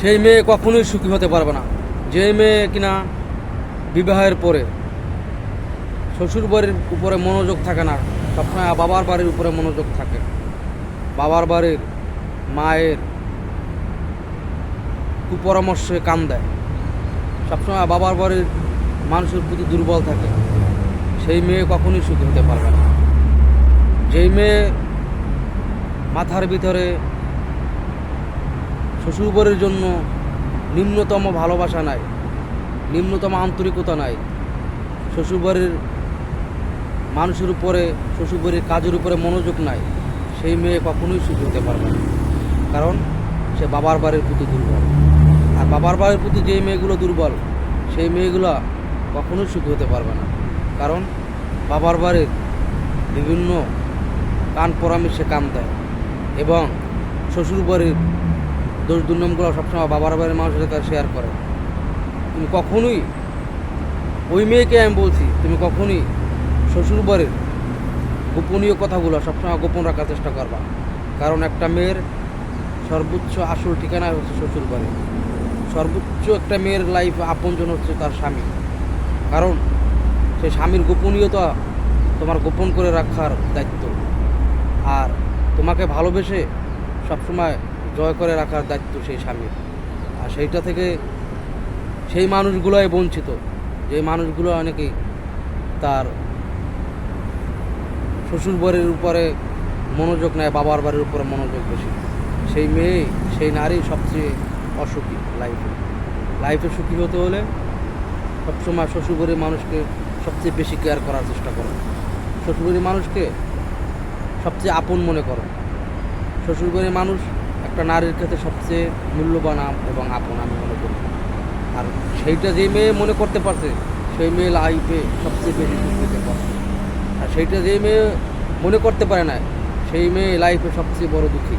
সেই মেয়ে কখনোই সুখী হতে পারবে না। যে মেয়ে কিনা বিবাহের পরে শ্বশুর বাড়ির উপরে মনোযোগ থাকে না, সবসময় বাবার বাড়ির উপরে মনোযোগ থাকে। বাবার বাড়ির মায়ের কুপরামর্শে কান দেয়। সবসময় বাবার বাড়ির মানুষের প্রতি দুর্বল থাকে। সেই মেয়ে কখনোই সুখী হতে পারবে না। যেই মেয়ে মাথার ভিতরে শ্বশুরবাড়ির জন্য নিম্নতম ভালোবাসা নাই, নিম্নতম আন্তরিকতা নাই। শ্বশুরবাড়ির মানুষের উপরে, শ্বশুরবাড়ির কাজের উপরে মনোযোগ নাই। সেই মেয়ে কখনোই সুখ হতে পারবে না। কারণ সে বাবার বাড়ির প্রতি দুর্বল। আর বাবার বাড়ির প্রতি যেই মেয়েগুলো দুর্বল, সেই মেয়েগুলো কখনোই সুখ হতে পারবে না। কারণ বাবার বাড়ির বিভিন্ন কান পরামর্শে কান দেয় এবং শ্বশুর বাড়ির দোষ দুর্নামগুলো সবসময় বাবার বাড়ির মানুষের কাছে শেয়ার করে। তুমি কখনোই ওই মেয়েকে আমি বলছি, তুমি কখনোই শ্বশুর বাড়ির গোপনীয় কথাগুলো সবসময় গোপন রাখার চেষ্টা করবা। কারণ একটা মেয়ের সর্বোচ্চ আসল ঠিকানা হচ্ছে শ্বশুর বাড়ি সর্বোচ্চ একটা মেয়ের লাইফ আপনজন হচ্ছে তার স্বামী। কারণ সেই স্বামীর গোপনীয়তা তোমার গোপন করে রাখার দায়িত্ব। আর তোমাকে ভালোবেসে সবসময় জয় করে রাখার দায়িত্ব সেই স্বামীর। আর সেইটা থেকে সেই মানুষগুলোই বঞ্চিত। যে মানুষগুলো অনেকেই তার শ্বশুর বাড়ির উপরে মনোযোগ নেয়, বাবার বাড়ির উপরে মনোযোগ বেশি। সেই মেয়ে, সেই নারী সবচেয়ে অসুখী লাইফে লাইফে সুখী হতে হলে সবসময় শ্বশুরবাড়ির মানুষকে সবচেয়ে বেশি কেয়ার করার চেষ্টা করো। শ্বশুরবাড়ির মানুষকে সবচেয়ে আপন মনে করো। শ্বশুরবাড়ির মানুষ একটা নারীর ক্ষেত্রে সবচেয়ে মূল্যবান এবং আপন আমি মনে করি। আর সেইটা যে মেয়ে মনে করতে পারছে, সেই মেয়ে লাইফে সবচেয়ে বেশি সুখ হতে পারছে। আর সেইটা যে মেয়ে মনে করতে পারে না, সেই মেয়ে লাইফে সবচেয়ে বড় দুঃখী।